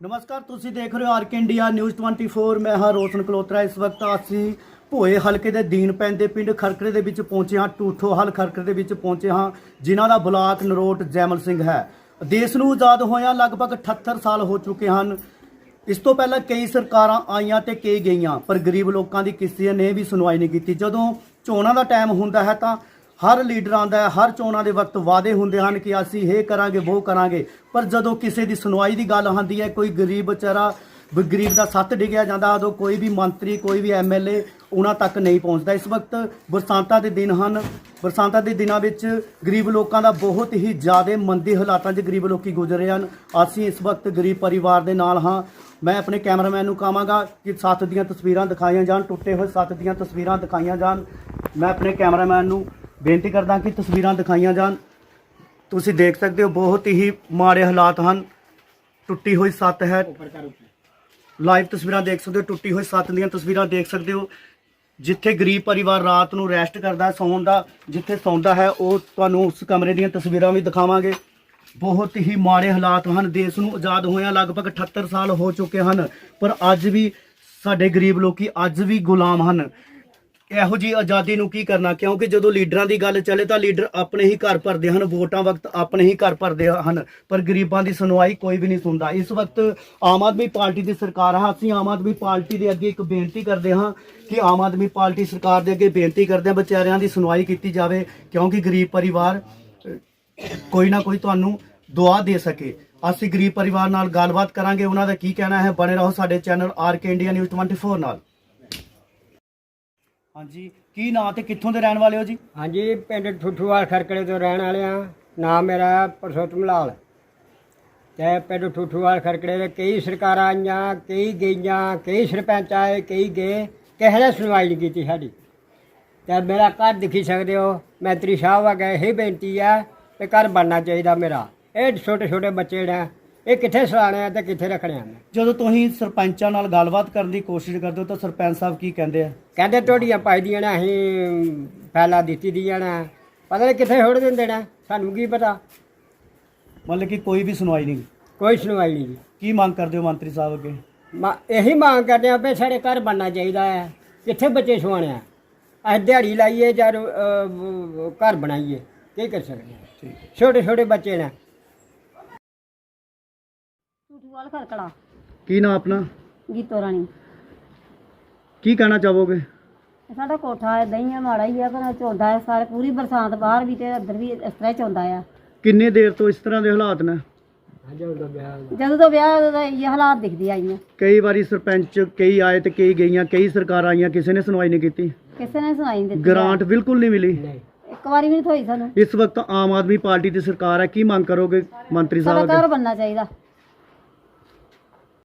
ਨਮਸਕਾਰ, ਤੁਸੀਂ ਦੇਖ ਰਹੇ ਹੋ ਆਰਕ ਇੰਡੀਆ ਨਿਊਜ਼ 24 ਮੈਂ ਹਾਂ ਰੋਸ਼ਨ ਕਲੋਤਰਾ। ਇਸ ਵਕਤ ਅਸੀਂ ਭੋਏ ਹਲਕੇ ਦੇ ਦੀਨ ਪੈਂਦੇ ਪਿੰਡ ਖਰਕੜੇ ਦੇ ਵਿੱਚ ਪਹੁੰਚੇ ਹਾਂ ਟੂਠੋ ਹਲ ਖਰਕੜੇ ਦੇ ਵਿੱਚ ਪਹੁੰਚੇ ਹਾਂ, ਜਿਨ੍ਹਾਂ ਦਾ ਬਲਾਕ ਨਰੋਟ ਜੈਮਲ ਸਿੰਘ ਹੈ। ਦੇਸ਼ ਨੂੰ ਆਜ਼ਾਦ ਹੋਇਆ ਲਗਭਗ 78 ਸਾਲ ਹੋ ਚੁੱਕੇ ਹਨ। ਇਸ ਤੋਂ ਪਹਿਲਾਂ ਕਈ ਸਰਕਾਰਾਂ ਆਈਆਂ ਤੇ ਕਈ ਗਈਆਂ, ਪਰ ਗਰੀਬ ਲੋਕਾਂ ਦੀ ਕਿਸੇ ਨੇ ਵੀ ਸੁਣਵਾਈ ਨਹੀਂ ਕੀਤੀ। ਜਦੋਂ ਚੋਣਾਂ ਦਾ ਟਾਈਮ ਹੁੰਦਾ ਹੈ ਤਾਂ ਹਰ ਲੀਡਰ ਆਉਂਦਾ ਹਰ ਚੋਣਾਂ ਦੇ ਵਕਤ ਵਾਅਦੇ ਹੁੰਦੇ ਹਨ ਕਿ ਅਸੀਂ ਇਹ ਕਰਾਂਗੇ ਉਹ ਕਰਾਂਗੇ। ਪਰ ਜਦੋਂ ਕਿਸੇ ਦੀ ਸੁਣਵਾਈ ਦੀ ਗੱਲ ਆਉਂਦੀ ਹੈ, ਕੋਈ ਗਰੀਬ ਵਿਚਾਰਾ ਗਰੀਬ ਦਾ ਸੱਤ ਡਿੱਗਿਆ ਜਾਂਦਾ, ਉਦੋਂ ਕੋਈ ਵੀ ਮੰਤਰੀ, ਕੋਈ ਵੀ ਐਮਐਲਏ ਉਹਨਾਂ ਤੱਕ ਨਹੀਂ ਪਹੁੰਚਦਾ। ਇਸ ਵਕਤ ਬਰਸਾਤਾਂ ਦੇ ਦਿਨ ਹਨ। ਬਰਸਾਤਾਂ ਦੇ ਦਿਨਾਂ ਵਿੱਚ ਗਰੀਬ ਲੋਕਾਂ ਦਾ ਬਹੁਤ ਹੀ ਜ਼ਿਆਦਾ ਮੰਦੀ ਹਾਲਾਤਾਂ 'ਚ ਗਰੀਬ ਲੋਕੀ ਗੁਜ਼ਰ ਰਹੇ ਹਨ। ਅਸੀਂ ਇਸ ਵਕਤ ਗਰੀਬ ਪਰਿਵਾਰ ਦੇ ਨਾਲ ਹਾਂ। ਮੈਂ ਆਪਣੇ ਕੈਮਰਾਮੈਨ ਨੂੰ ਕਹਾਂਗਾ ਕਿ ਸੱਤ ਦੀਆਂ ਤਸਵੀਰਾਂ ਦਿਖਾਈਆਂ ਜਾਣ, ਟੁੱਟੇ ਹੋਏ ਸੱਤ ਦੀਆਂ ਤਸਵੀਰਾਂ ਦਿਖਾਈਆਂ ਜਾਣ। ਮੈਂ ਆਪਣੇ ਕੈਮਰਾਮੈਨ ਨੂੰ ਬੇਨਤੀ ਕਰਦਾ ਕਿ ਤਸਵੀਰਾਂ ਦਿਖਾਈਆਂ ਜਾਣ। ਤੁਸੀਂ ਦੇਖ ਸਕਦੇ ਹੋ ਬਹੁਤ ਹੀ ਮਾੜੇ ਹਾਲਾਤ ਹਨ। ਟੁੱਟੀ ਹੋਈ ਸੱਤ ਹੈ। ਲਾਈਵ ਤਸਵੀਰਾਂ ਦੇਖ ਸਕਦੇ ਹੋ ਟੁੱਟੀ ਹੋਈ ਸੱਤ ਦੀਆਂ ਤਸਵੀਰਾਂ ਦੇਖ ਸਕਦੇ ਹੋ। ਜਿੱਥੇ ਗਰੀਬ ਪਰਿਵਾਰ ਰਾਤ ਨੂੰ ਰੈਸਟ ਕਰਦਾ ਸੌਣ ਦਾ ਜਿੱਥੇ ਸੌਂਦਾ ਹੈ ਉਹ ਤੁਹਾਨੂੰ ਉਸ ਕਮਰੇ ਦੀਆਂ ਤਸਵੀਰਾਂ ਵੀ ਦਿਖਾਵਾਂਗੇ। ਬਹੁਤ ਹੀ ਮਾੜੇ ਹਾਲਾਤ ਹਨ। ਦੇਸ਼ ਨੂੰ ਆਜ਼ਾਦ ਹੋਇਆਂ ਲਗਭਗ 78 ਸਾਲ ਹੋ ਚੁੱਕੇ ਹਨ। ਪਰ ਅੱਜ ਵੀ ਸਾਡੇ ਗਰੀਬ ਲੋਕੀ ਅੱਜ ਵੀ ਗੁਲਾਮ ਹਨ। ਇਹੋ ਜੀ ਆਜ਼ਾਦੀ ਨੂੰ ਕੀ ਕਰਨਾ? ਕਿਉਂਕਿ ਜਦੋਂ ਲੀਡਰਾਂ ਦੀ ਗੱਲ ਚੱਲੇ ਤਾਂ ਲੀਡਰ ਆਪਣੇ ਹੀ ਘਰ ਭਰਦੇ ਹਨ, ਵੋਟਾਂ ਵਕਤ ਆਪਣੇ ਹੀ ਘਰ ਭਰਦੇ ਹਨ। ਪਰ ਗਰੀਬਾਂ ਦੀ ਸੁਣਵਾਈ ਕੋਈ ਵੀ ਨਹੀਂ ਸੁਣਦਾ। ਇਸ ਵਕਤ ਆਮ ਆਦਮੀ ਪਾਰਟੀ ਦੀ ਸਰਕਾਰ ਹੈ ਅਸੀਂ ਆਮ ਆਦਮੀ ਪਾਰਟੀ ਦੇ ਅੱਗੇ ਇੱਕ ਬੇਨਤੀ ਕਰਦੇ ਹਾਂ ਕਿ ਆਮ ਆਦਮੀ ਪਾਰਟੀ ਸਰਕਾਰ ਦੇ ਅੱਗੇ ਬੇਨਤੀ ਕਰਦੇ ਹਾਂ ਵਿਚਾਰਿਆਂ ਦੀ ਸੁਣਵਾਈ ਕੀਤੀ ਜਾਵੇ, ਕਿਉਂਕਿ ਗਰੀਬ ਪਰਿਵਾਰ ਕੋਈ ਨਾ ਕੋਈ ਤੁਹਾਨੂੰ ਦੁਆ ਦੇ ਸਕੇ। ਅਸੀਂ ਗਰੀਬ ਪਰਿਵਾਰ ਨਾਲ ਗੱਲਬਾਤ ਕਰਾਂਗੇ। ਉਹਨਾਂ ਦਾ ਕੀ ਕਹਿਣਾ ਹੈ? ਬਣੇ ਰਹੋ ਸਾਡੇ channel R K India News 24 ਨਾਲ। ਹਾਂਜੀ, ਕੀ ਨਾਂ ਤੇ ਕਿੱਥੋਂ ਦੇ ਰਹਿਣ ਵਾਲੇ ਹੋ ਜੀ? ਹਾਂਜੀ, ਪਿੰਡ ਠੁੱਠੂਵਾਲ ਖਰਕੜੇ ਤੋਂ ਰਹਿਣ ਵਾਲੇ ਆ ਨਾਮ ਮੇਰਾ ਪਰਸੋਤਮ ਲਾਲ। ਤੇ ਪਿੰਡ ਠੁੱਠੂਵਾਲ ਖਰਕੜੇ ਦੇ ਕਈ ਸਰਕਾਰਾਂ ਆਈਆਂ, ਕਈ ਗਈਆਂ, ਕਈ ਸਰਪੰਚ ਆਏ, ਕਈ ਗਏ। ਕਿਸੇ ਨੇ ਸੁਣਵਾਈ ਨਹੀਂ ਕੀਤੀ ਸਾਡੀ। ਤੇ ਮੇਰਾ ਘਰ ਦਿਖੀ ਸਕਦੇ ਹੋ, ਮੈਤਰੀ ਸਾਹਿਬ ਆ ਗਏ, ਇਹ ਬੇਨਤੀ ਆ ਕਿ ਘਰ ਬਣਨਾ ਚਾਹੀਦਾ ਮੇਰਾ। ਇਹ ਛੋਟੇ ਛੋਟੇ ਬੱਚੇ ਨੇ ਇਹ ਕਿੱਥੇ ਸਲਾਣੇ ਆ ਤੇ ਕਿੱਥੇ ਰੱਖਣੇ ਆ? ਜਦੋਂ ਤੁਸੀਂ ਸਰਪੰਚਾਂ ਨਾਲ ਗੱਲਬਾਤ ਕਰਨ ਦੀ ਕੋਸ਼ਿਸ਼ ਕਰਦੇ ਹੋ ਤਾਂ ਸਰਪੰਚ ਸਾਹਿਬ ਕੀ ਕਹਿੰਦੇ ਆ? ਕਹਿੰਦੇ ਤੁਹਾਡੀਆਂ ਪਾਈ ਦੀਆਂ ਨੇ ਅਸੀਂ ਫੈਲਾ ਦਿੱਤੀ ਦੀਆਂ ਨੇ। ਪਤਾ ਨਹੀਂ ਕਿੱਥੇ ਹੋੜ ਦਿੰਦੇ ਨੇ ਸਾਨੂੰ ਕੀ ਪਤਾ? ਮਤਲਬ ਕਿ ਕੋਈ ਵੀ ਸੁਣਵਾਈ ਨਹੀਂ। ਕੋਈ ਸੁਣਵਾਈ ਨਹੀਂ ਜੀ। ਕੀ ਮੰਗ ਕਰਦੇ ਹੋ ਮੰਤਰੀ ਸਾਹਿਬ ਅੱਗੇ? ਮਾ ਇਹੀ ਮੰਗ ਕਰਦੇ ਆ ਵੀ ਸਾਡੇ ਘਰ ਬਣਨਾ ਚਾਹੀਦਾ ਹੈ ਕਿੱਥੇ ਬੱਚੇ ਸੁਆਣੇ ਆ? ਅਸੀਂ ਦਿਹਾੜੀ ਲਾਈਏ ਜਾਂ ਘਰ ਬਣਾਈਏ। ਕੀ ਕਰ ਸਕਦੇ ਹਾਂ ਛੋਟੇ ਛੋਟੇ ਬੱਚੇ ਨੇ। ਖਰਕੜਾ ਕੀ ਨਾਂ ਆਪਣਾ? ਗੀਤੋ ਰਾਣੀ। ਕੀ ਕਹਿਣਾ ਚਾਹੋਗੇ? ਸਾਡਾ ਕੋਠਾ ਹੈ ਦਈਆਂ ਮਾੜਾ ਹੀ ਆ ਪਰ ਚੋਂਦਾ ਹੈ ਸਾਰੇ ਪੂਰੀ ਬਰਸਾਤ ਬਾਹਰ ਵੀ ਤੇ ਅੰਦਰ ਵੀ ਇਸ ਤਰ੍ਹਾਂ ਹੀ ਚੋਂਦਾ ਆ। ਕਿੰਨੇ ਦੇਰ ਤੋਂ ਇਸ ਤਰ੍ਹਾਂ ਦੇ ਹਾਲਾਤ ਨੇ? ਜਦੋਂ ਤੋਂ ਵਿਆਹ ਉਦੋਂ ਦਾ ਇਹ ਹਾਲਾਤ ਦਿਖਦੀ ਆਈਆਂ ਕਈ ਵਾਰੀ ਸਰਪੰਚ ਕਈ ਆਏ ਤੇ ਕਈ ਗਈਆਂ ਕਈ ਸਰਕਾਰਾਂ ਆਈਆਂ ਕਿਸੇ ਨੇ ਸੁਣਵਾਈ ਨਹੀਂ ਕੀਤੀ। ਕਿਸੇ ਨੇ ਸੁਣਾਈ ਨਹੀਂ ਦਿੱਤੀ। ਗ੍ਰਾਂਟ ਬਿਲਕੁਲ ਨਹੀਂ ਮਿਲੀ। ਇੱਕ ਵਾਰੀ ਵੀ ਨਹੀਂ ਥੋਈ ਸਾਨੂੰ। ਇਸ ਵਕਤ ਆਮ ਆਦਮੀ ਪਾਰਟੀ ਦੀ ਸਰਕਾਰ ਹੈ ਕੀ ਮੰਗ ਕਰੋਗੇ ਮੰਤਰੀ ਸਾਹਿਬ ਅੱਗੇ? ਬਣਨਾ ਚਾਹੀਦਾ।